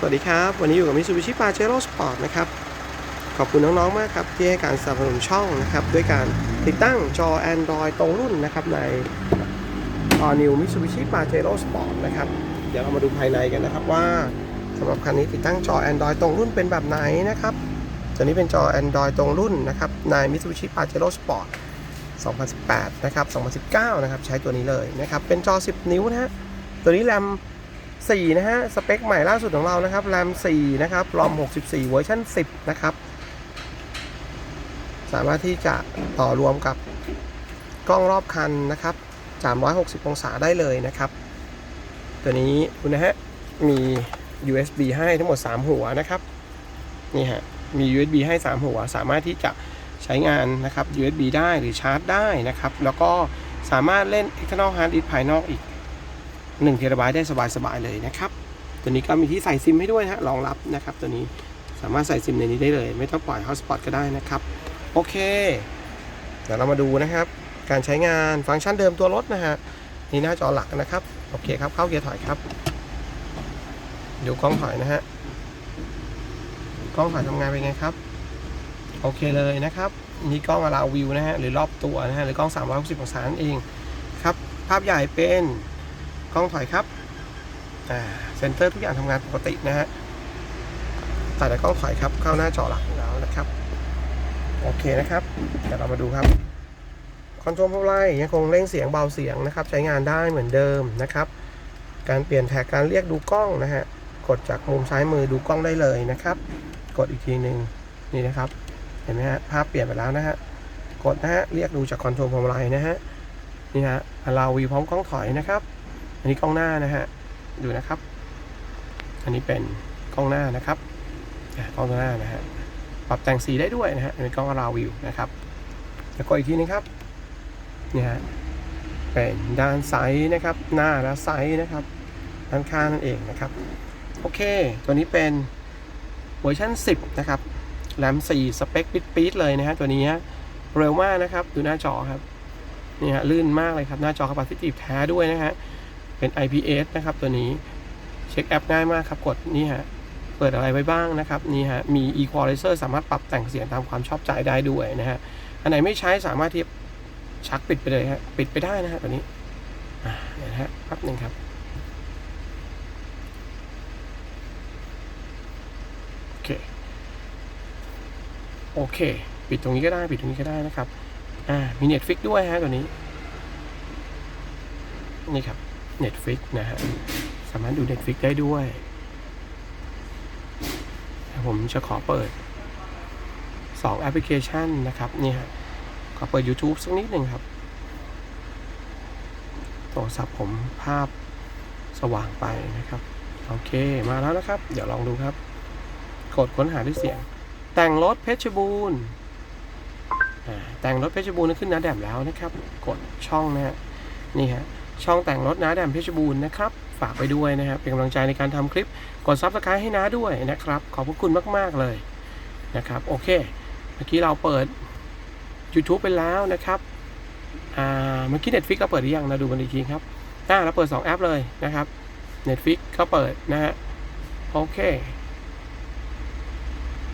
สวัสดีครับ วันนี้อยู่กับ Mitsubishi Pajero Sport นะครับ ขอบคุณน้องๆมากครับ ที่ให้การสนับสนุนช่องนะครับ ด้วยการติดตั้งจอ Android ตรงรุ่นนะครับ ใน All New Mitsubishi Pajero Sport นะครับ เดี๋ยวเรามาดูภายในกันนะครับว่าสำหรับคันนี้ติดตั้งจอ Android ตรงรุ่นเป็นแบบไหนนะครับตัวนี้เป็นจอ Android ตรงรุ่นนะครับใน Mitsubishi Pajero Sport 2018 นะครับ 2019 นะครับ ใช้ตัวนี้เลยนะครับ เป็นจอ 10 นิ้วนะฮะตัวนี้แรม 4 นะฮะ สเปคใหม่ล่าสุดของเรานะครับแรม4นะครับรอม64 เวอร์ชัน10 นะครับ สามารถที่จะต่อรวมกับกล้องรอบคันนะครับ 360 องศาได้เลยนะครับ ตัวนี้ดูนะฮะ มี USB ให้ทั้งหมด 3 หัวนะครับ นี่ฮะ มี USB ให้ 3 หัว สามารถที่จะใช้งานนะครับ USB ได้หรือชาร์จได้นะครับ แล้วก็สามารถเล่น external hard disk ภายนอกอีก 1เทราไบต์ได้สบายๆเลยนะครับตัวนี้ก็มีที่ใส่ซิมให้ด้วยนะฮะรองรับนะครับ ตัวนี้สามารถใส่ซิมในนี้ได้เลย ไม่ต้องปล่อย hotspot ก็ได้นะครับ โอเค เดี๋ยวเรามาดูนะครับ การใช้งานฟังก์ชันเดิมตัวรถนะฮะนี่หน้าจอหลักนะครับ โอเคครับ เข้าเกียร์ถอยครับ ดูกล้องถอยนะฮะกล้องถอยทำงานเป็นไงครับ โอเคเลยนะครับนี่กล้องอลาวิวนะฮะหรือรอบตัวนะฮะหรือกล้อง 360 องศานั่นเองครับภาพใหญ่เป็น ล้องถอยครับอ่าเซนเตอร์ทุกอย่างทำงานปกตินะฮะตัดแต่กล้องถอยครับเข้าหน้าจอหลักแล้วนะครับ โอเคนะครับเดี๋ยวเรามาดูครับคอนโทรลพวงมาลัยยังคงเร่งเสียงเบาเสียงนะครับ ใช้งานได้เหมือนเดิมนะครับ การเปลี่ยนแท็กการเรียกดูกล้องนะฮะกดจากมุมซ้ายมือดูกล้องได้เลยนะครับ กดอีกทีหนึ่งนี่นะครับ เห็นไหมฮะภาพเปลี่ยนไปแล้วนะฮะกดนะฮะเรียกดูจากคอนโทรลพวงมาลัยนะฮะนี่ฮะเราวีพร้อมกล้องถอยนะครับ อันนี้กล้องหน้านะฮะ ดูนะครับ อันนี้เป็นกล้องหน้านะครับกล้องหน้านะฮะ ปรับแต่งสีได้ด้วยนะฮะเป็นกล้องราวิวนะครับ แล้วก็อีกทีนึงครับนี่ฮะ เป็นด้านไซส์นะครับ หน้าและไซส์นะครับ ด้านข้างนั่นเองนะครับ โอเค ตัวนี้เป็นเวอร์ชัน10 นะครับ แรม4สเปคปิดๆเลยนะฮะ ตัวนี้เร็วมากนะครับ ดูหน้าจอครับ นี่ฮะ ลื่นมากเลยครับ หน้าจอ capacitive แท้ด้วยนะฮะ เป็น IPS นะครับตัวนี้เช็คแอปง่ายมากครับกดนี่ฮะเปิดอะไรไว้บ้างนะครับนี่ฮะมี equalizer สามารถปรับแต่งเสียงตามความชอบใจได้ด้วยนะฮะอันไหนไม่ใช้สามารถที่ชักปิดไปเลยฮะปิดไปได้นะฮะตัวนี้เดี๋ยวนะฮะแป๊บหนึ่งครับโอเคโอเค ปิดตรงนี้ก็ได้ปิดตรงนี้ก็ได้นะครับอ่ามี Netflix ด้วยฮะตัวนี้นี่ครับ Netflix นะฮะ สามารถดู Netflix ได้ด้วย ผมจะขอเปิด 2 แอปพลิเคชันนะครับนี่ฮะขอเปิด YouTube สักนิดหนึ่งครับ โทรศัพท์ผมภาพสว่างไปนะครับ โอเคมาแล้วนะครับ เดี๋ยวลองดูครับ กดค้นหาด้วยเสียง แต่งรถเพชรบูรณ์แต่งรถเพชรบูรณ์ขึ้นน้าแดมแล้วนะครับ กดช่องนะฮะนี่ฮะ ช่องแต่งรถน้าแดมเพชรบูรณ์นะครับ ฝากไปด้วยนะครับ เป็นกำลังใจในการทำคลิป กดซับสไครต์ให้น้าด้วยนะครับ ขอบพระคุณมากๆเลยนะครับ โอเค เมื่อกี้เราเปิด YouTube ไปแล้วนะครับอ่าเมื่อกี้ Netflix ก็เปิดหรือยังเราดูกันอีกทีครับอ่าเราเปิด 2 แอปเลยนะครับ Netflix ก็เปิดนะฮะ โอเค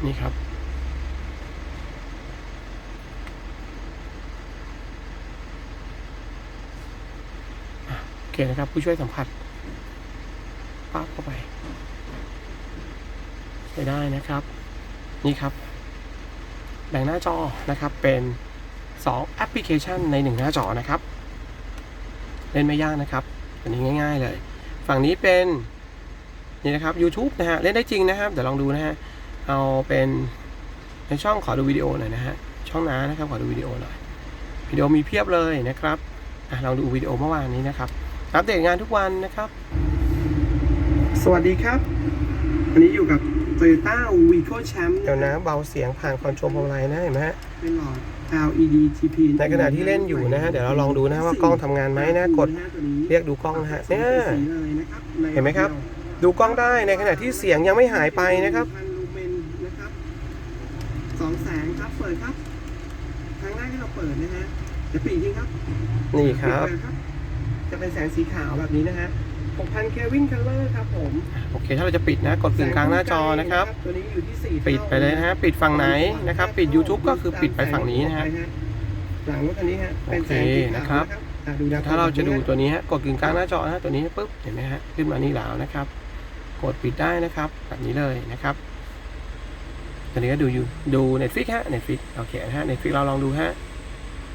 นี่ครับ เคนะครับ ผู้ช่วยสัมผัสปั๊บเข้าไปใช้ได้นะครับ นี่ครับ แบ่งหน้าจอนะครับเป็น 2 แอปพลิเคชันใน 1 หน้าจอนะครับ เล่นไม่ยากนะครับอันนี้ง่าย ๆเลย ฝั่งนี้เป็นนี่นะครับ YouTube นะฮะ เล่นได้จริงนะครับ เดี๋ยวลองดูนะฮะ เอาเป็นในช่องขอดูวิดีโอหน่อยนะฮะ ช่องน้านะครับ ขอดูวิดีโอหน่อย วิดีโอมีเพียบเลยนะครับอะลองดูวิดีโอเมื่อวานนี้นะครับ อัปเดตงานทุกวันนะครับ สวัสดีครับอันนี้อยู่กับ Toyota Vigo Champ เดี๋ยวนะเบาเสียงผ่านคอนโทรลพวงมาลัยนะเห็นไหมฮะ เป็นหลอด LED GP ในขณะที่เล่นอยู่นะฮะ เดี๋ยวเราลองดูนะว่ากล้องทำงานไหมนะ กดเรียกดูกล้องนะฮะเนี่ยเห็นไหมครับ ดูกล้องได้ในขณะที่เสียงยังไม่หายไปนะครับพันลูเมนนะครับสองแสงครับ เปิดครับครั้งแรกที่เราเปิดนะฮะเดี๋ยวปีกจริงครับ นี่ครับปิดเลย จะเป็นแสงสีขาวแบบนี้นะฮะ6,000เควินคัลเลอร์ครับผมโอเค ถ้าเราจะปิดนะ กดกึ่งกลางหน้าจอนะครับ ตัวนี้อยู่ที่ 4 ปิดไปเลยนะฮะ ปิดฝั่งไหนนะครับ ปิด YouTube ก็คือปิดไปฝั่งนี้นะฮะ หลังรถคันนี้ฮะ เป็นแสงสีโอเคขาวนะครับอะดูนะถ้าเราจะดูตัวนี้ฮะ กดกึ่งกลางหน้าจอนะฮะตัวนี้ปุ๊บ เห็นไหมฮะ ขึ้นมานี่แล้วนะครับ กดปิดได้นะครับ แบบนี้เลยนะครับตัวนี้ก็ดูอยู่ดู Netflix ฮะ Netflix โอเคนะฮะ Netflix เราลองดูฮะ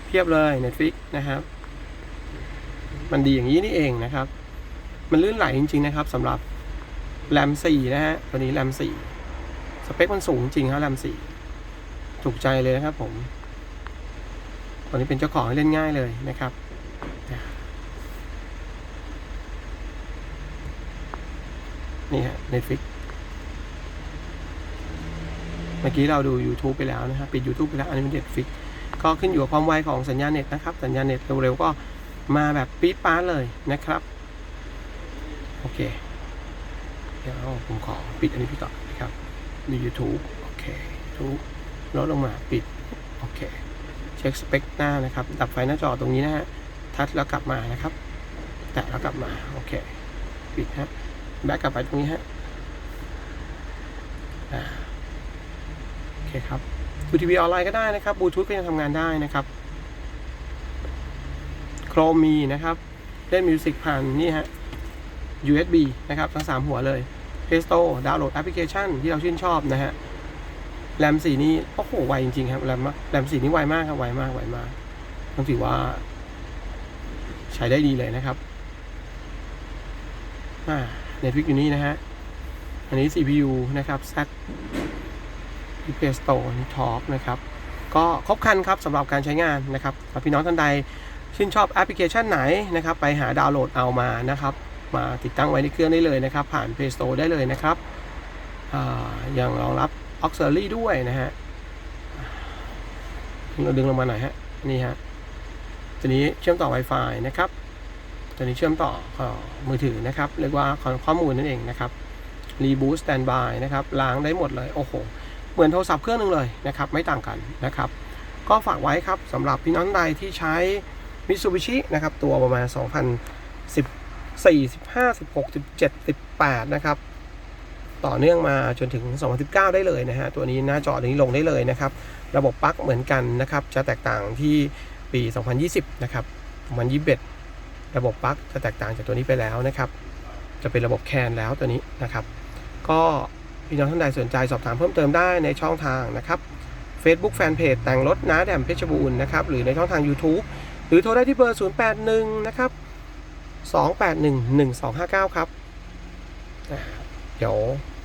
เทียบเลย Netflix นะครับ มันดีอย่างนี้นี่เองนะครับ มันลื่นไหลจริง ๆ นะครับสำหรับแรม4นะฮะตัวนี้แรม4สเปคมันสูงจริงครับแรม4ถูกใจเลยนะครับผมตัวนี้เป็นเจ้าของเล่นง่ายเลยนะครับนี่ฮะ Netflix เมื่อกี้เราดู YouTube ไปแล้วนะครับปิด YouTube ไปแล้วอันนี้เป็น Netflix ก็ขึ้นอยู่กับความไวของสัญญาณเน็ตนะครับ สัญญาณเน็ตเร็วๆก็ มาแบบปี๊ดป๊าเลยนะครับ โอเค เดี๋ยวผมขอปิดอันนี้พี่ก่อนนะครับดู YouTube โอเค YouTube ลดลงมาปิด โอเค เช็คสเปคหน้านะครับ ดับไฟหน้าจอตรงนี้นะฮะ ทัชแล้วกลับมานะครับ แตะแล้วกลับมา โอเค ปิดฮะ แบ็กกลับไปตรงนี้ฮะโอเคครับดูทีวีออนไลน์ก็ได้นะครับบลูทูธก็ยังทำงานได้นะครับ โครมีนะครับ เล่นมิวสิกผ่านนี่ฮะ USB นะครับทั้งสามหัวเลย Play Store ดาวน์โหลดแอปพลิเคชันที่เราชื่นชอบนะฮะแรมสี่นี่โอ้โหไวจริงๆครับแรมแรมสี่นี่ไวมากครับไวมากไวมากต้องถือว่า ใช้ได้ดีเลยนะครับอ่า Netflix อยู่นี่นะฮะ อันนี้ CPU นะครับ Z Play Store นี่ Talk นะครับ ก็ครบครันครับสำหรับการใช้งานนะครับพี่น้องท่านใด ชื่นชอบแอปพลิเคชันไหนนะครับ ไปหาดาวน์โหลดเอามานะครับ มาติดตั้งไว้ในเครื่องได้เลยนะครับ ผ่าน Play Store ได้เลยนะครับอ่ายังรองรับ Auxiliary ด้วยนะฮะเราดึงลงมาหน่อยฮะนี่ฮะตัวนี้เชื่อมต่อ Wi-Fi นะครับตัวนี้เชื่อมต่ออมือถือนะครับเรียกว่าข้อมูลนั่นเองนะครับ Reboot Standby นะครับล้างได้หมดเลยโอ้โหเหมือนโทรศัพท์เครื่องหนึงเลยนะครับไม่ต่างกันนะครับ ก็ฝากไว้ครับสำหรับพี่น้องใดที่ใช้ Mitsubishi นะครับตัวประมาณ 2014 15 16 17 18 นะครับ ต่อเนื่องมาจนถึง 2019 ได้เลยนะฮะ ตัวนี้หน้าจอตัวนี้ลงได้เลยนะครับ ระบบปลั๊กเหมือนกันนะครับ จะแตกต่างที่ปี 2020 นะครับ 2021 ระบบปลั๊กจะแตกต่างจากตัวนี้ไปแล้วนะครับ จะเป็นระบบแคนแล้วตัวนี้นะครับ ก็พี่น้องท่านใดสนใจสอบถามเพิ่มเติมได้ในช่องทางนะครับ Facebook Fanpage แต่งรถน้าแดมเพชรบูรณ์นะครับ หรือในช่องทาง YouTube หรือโทรได้ที่เบอร์ 081 นะครับ 281 1259 ครับอ่าเดี๋ยว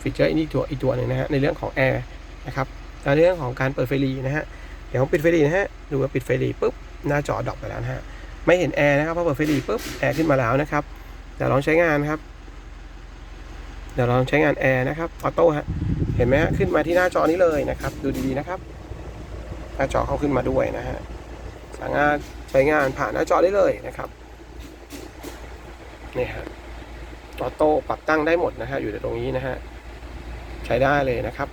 ฟีเจอร์อีกตัวอีกตัวหนึ่งนะฮะ ในเรื่องของแอร์นะครับในเรื่องของการเปิดไฟรีนะฮะ เดี๋ยวผมปิดไฟรีนะฮะ ดูว่าปิดไฟรีปุ๊บ หน้าจอดรอปไปแล้วนะฮะ ไม่เห็นแอร์นะครับพอเปิดไฟรีปุ๊บ แอร์ขึ้นมาแล้วนะครับ เดี๋ยวลองใช้งานครับ เดี๋ยวลองใช้งานแอร์นะครับ ออโต้ฮะ เห็นไหมฮะ ขึ้นมาที่หน้าจอนี้เลยนะครับ ดูดีๆนะครับ หน้าจอเข้าขึ้นมาด้วยนะฮะ สามารถ ใช้งานผ่านหน้าจอได้เลยนะครับนี่ฮะออโต้ปรับตั้งได้หมดนะฮะอยู่ในตรงนี้นะฮะใช้ได้เลยนะครับ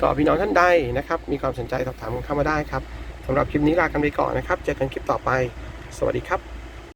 ก็พี่น้องท่านใดนะครับ มีความสนใจสอบถามเข้ามาได้ครับสำหรับคลิปนี้ลากันไปก่อนนะครับ เจอกันคลิปต่อไป สวัสดีครับ